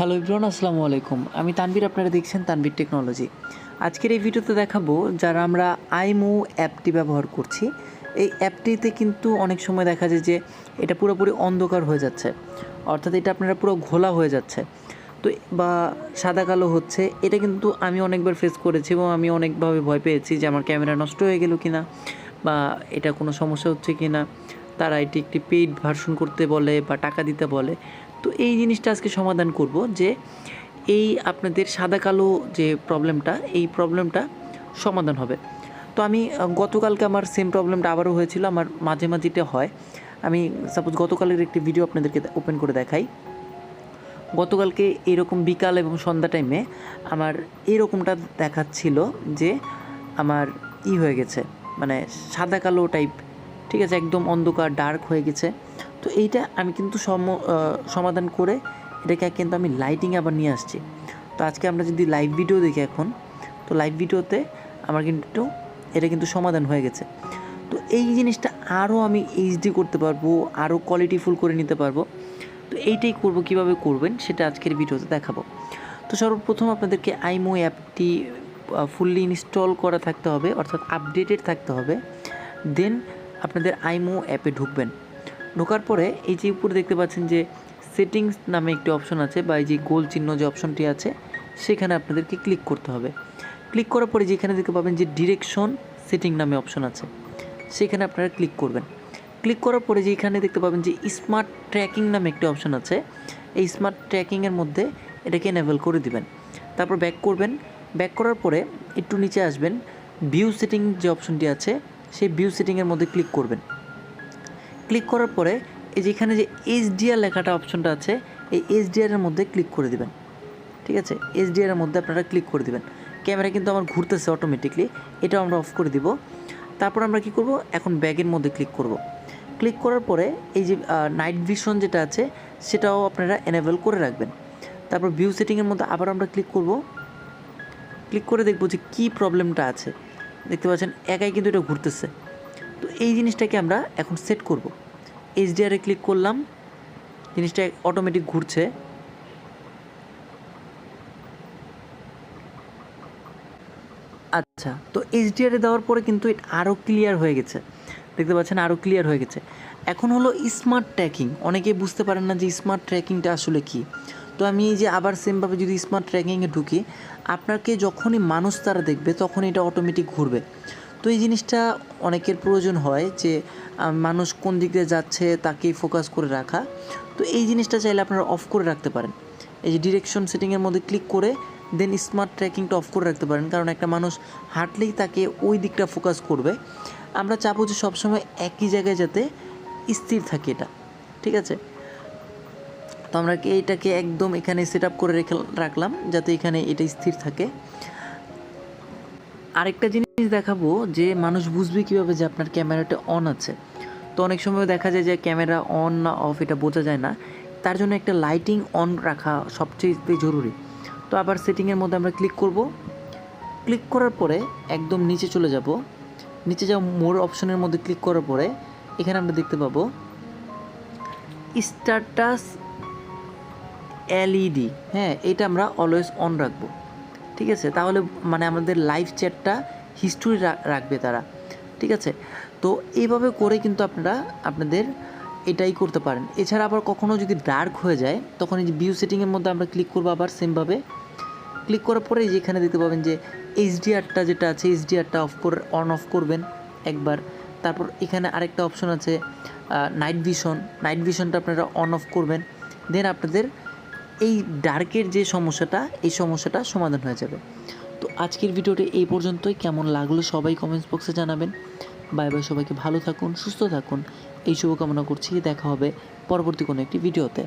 Hello Ibran আসসালামু আলাইকুম। আমি তানবীর আপনারা দেখছেন তানবীর টেকনোলজি। আজকের এই ভিডিওতে দেখাবো যারা আমরা আইমো অ্যাপটি ব্যবহার করছি। এই অ্যাপটিতে কিন্তু অনেক সময় দেখা যায় যে এটা পুরোপুরি অন্ধকার হয়ে যাচ্ছে। অর্থাৎ এটা আপনারা পুরো ঘোলা হয়ে যাচ্ছে। তো বা সাদা কালো হচ্ছে, এটা কিন্তু আমি অনেকবার ফেস করেছি এবং আমি অনেকভাবে ভয় পেয়েছি যে আমার ক্যামেরা নষ্ট হয়ে গেল কি না বা এটা কোনো সমস্যা হচ্ছে কি না তারা এটি একটি পেইড ভার্সন করতে বলে বা টাকা দিতে বলে। তো এই জিনিসটা আজকে সমাধান করব যে এই আপনাদের সাদা কালো যে প্রবলেমটা, এই প্রবলেমটা সমাধান হবে। তো আমি গতকালকে আমার সেম প্রবলেমটা আবারও হয়েছিল, আমার মাঝে মাঝে এটা হয়। আমি সাপোজ গতকালের একটি ভিডিও আপনাদেরকে ওপেন করে দেখাই। গতকালকে এরকম বিকাল এবং সন্ধ্যা টাইমে আমার এরকমটা দেখাচ্ছিল যে আমার ই হয়ে গেছে মানে সাদা কালো টাইপ ঠিক আছে, একদম অন্ধকার ডার্ক হয়ে গেছে। তো এইটা আমি কিন্তু সম সমাধান করে এটাকে কিন্তু আমি লাইটিং আবার নিয়ে আসছি। তো আজকে আমরা যদি লাইভ ভিডিও দেখি এখন, তো লাইভ ভিডিওতে আমার কিন্তু এটা কিন্তু সমাধান হয়ে গেছে। তো এই জিনিসটা আরও আমি এইচডি করতে পারব, আরও কোয়ালিটিফুল করে নিতে পারব। তো এইটাই করব, কীভাবে করবেন সেটা আজকের ভিডিওতে দেখাবো। তো সর্বপ্রথম আপনাদেরকে আইমো অ্যাপটি ফুললি ইনস্টল করা থাকতে হবে, অর্থাৎ আপডেটেড থাকতে হবে। দেন আপনাদের আইমো অ্যাপে ঢুকবেন। ঢোকার পরে এই যে উপরে দেখতে পাচ্ছেন যে সেটিংস নামে একটি অপশন আছে বা এই যে গোল চিহ্ন যে অপশনটি আছে, সেখানে আপনাদেরকে ক্লিক করতে হবে। ক্লিক করার পরে যেখানে দেখতে পাবেন যে ডিরেকশন সেটিং নামে অপশন আছে, সেখানে আপনারা ক্লিক করবেন। ক্লিক করার পরে যে এখানে দেখতে পাবেন যে স্মার্ট ট্র্যাকিং নামে একটি অপশন আছে, এই স্মার্ট ট্র্যাকিংয়ের মধ্যে এটাকে এনেবল করে দিবেন। তারপর ব্যাক করবেন। ব্যাক করার পরে একটু নিচে আসবেন ভিউ সেটিং যে অপশনটি আছে, সেই ভিউ সেটিংয়ের মধ্যে ক্লিক করবেন। ক্লিক করার পরে এই যেখানে যে এইচডিআর লেখাটা অপশনটা আছে, এই এইচডিআর এর মধ্যে ক্লিক করে দিবেন। ঠিক আছে? এইচডিআর এর মধ্যে আপনারা ক্লিক করে দিবেন। ক্যামেরা কিন্তু আমার ঘুরতেছে অটোমেটিকলি এটা আমরা অফ করে দিব। তারপর আমরা কি করব? এখন ব্যাগের মধ্যে ক্লিক করব। ক্লিক করার পরে এই যে নাইট ভিশন যেটা আছে, সেটাও আপনারা এনেবল করে রাখবেন। তারপর ভিউ সেটিংয়ের মধ্যে আবার আমরা ক্লিক করব। ক্লিক করে দেখব যে কী প্রবলেমটা আছে। দেখতে পাচ্ছেন, একাই কিন্তু এটা ঘুরতেছে। তো এই জিনিসটাকে আমরা এখন সেট করব। এইচডিআরে ক্লিক করলাম, জিনিসটা অটোমেটিক ঘুরছে। আচ্ছা তো এইচডিআরে দেওয়ার পরে কিন্তু এটা আরও ক্লিয়ার হয়ে গেছে। দেখতে পাচ্ছেন আরও ক্লিয়ার হয়ে গেছে। এখন হলো স্মার্ট ট্র্যাকিং অনেকে বুঝতে পারেন না যে স্মার্ট ট্র্যাকিংটা আসলে কি। তো আমি এই যে আবার সেমভাবে যদি স্মার্ট ট্র্যাকিংয়ে ঢুকি, আপনাকে যখনই মানুষ তারা দেখবে তখন এটা অটোমেটিক ঘুরবে। তো এই জিনিসটা অনেকের প্রয়োজন হয় যে মানুষ কোন দিক দিয়ে যাচ্ছে তাকেই ফোকাস করে রাখা। তো এই জিনিসটা চাইলে আপনারা অফ করে রাখতে পারেন। এই যে ডিরেকশন সেটিংয়ের মধ্যে ক্লিক করে দেন স্মার্ট ট্র্যাকিংটা অফ করে রাখতে পারেন। কারণ একটা মানুষ হাঁটলেই তাকে ওই দিকটা ফোকাস করবে। আমরা চাবো যে সবসময় একই জায়গায় যাতে স্থির থাকে এটা। ঠিক আছে? তো আমরা এইটাকে একদম এখানে সেট করে রেখে রাখলাম, যাতে এখানে এটা স্থির থাকে। আরেকটা জিনিস দেখাবো যে মানুষ বুঝবে কীভাবে যে আপনার ক্যামেরাটা অন আছে। তো অনেক সময় দেখা যায় যে ক্যামেরা অন না অফ এটা বোঝা যায় না। তার জন্য একটা লাইটিং অন রাখা সবচেয়ে জরুরি। তো আবার সেটিংয়ের মধ্যে আমরা ক্লিক করব। ক্লিক করার পরে একদম নিচে চলে যাব। নিচে যাও মোর অপশনের মধ্যে ক্লিক করার পরে এখানে আমরা দেখতে পাবো স্টারটাস এলইডি হ্যাঁ এটা আমরা অলওয়েজ অন রাখব। ঠিক আছে? তাহলে মানে আমাদের লাইভ চ্যাটটা হিস্টোরি রাখবে তারা। ঠিক আছে? তো এইভাবে করে কিন্তু আপনারা আপনাদের এটাই করতে পারেন। এছাড়া আবার কখনও যদি ডার্ক হয়ে যায়, তখন এই যে ভিউ সেটিংয়ের মধ্যে আমরা ক্লিক করব আবার সেমভাবে ক্লিক করার পরে যেখানে দেখতে পাবেন যে এইচডিআরটা যেটা আছে এইচডিআরটা অফ করে অন অফ করবেন একবার। তারপর এখানে আরেকটা অপশন আছে নাইট ভিশন নাইট ভিশনটা আপনারা অন অফ করবেন। দেন আপনাদের এই ডার্কের যে সমস্যাটা, এই সমস্যাটা সমাধান হয়ে যাবে। তো আজকের ভিডিওটি এই পর্যন্তই। কেমন লাগল সবাই কমেন্টস বক্সে জানাবেন। বাই বাই সবাইকে ভালো থাকুন, সুস্থ থাকুন। এই শুভকামনা করছি। দেখা হবে পরবর্তী কোনো একটি ভিডিওতে।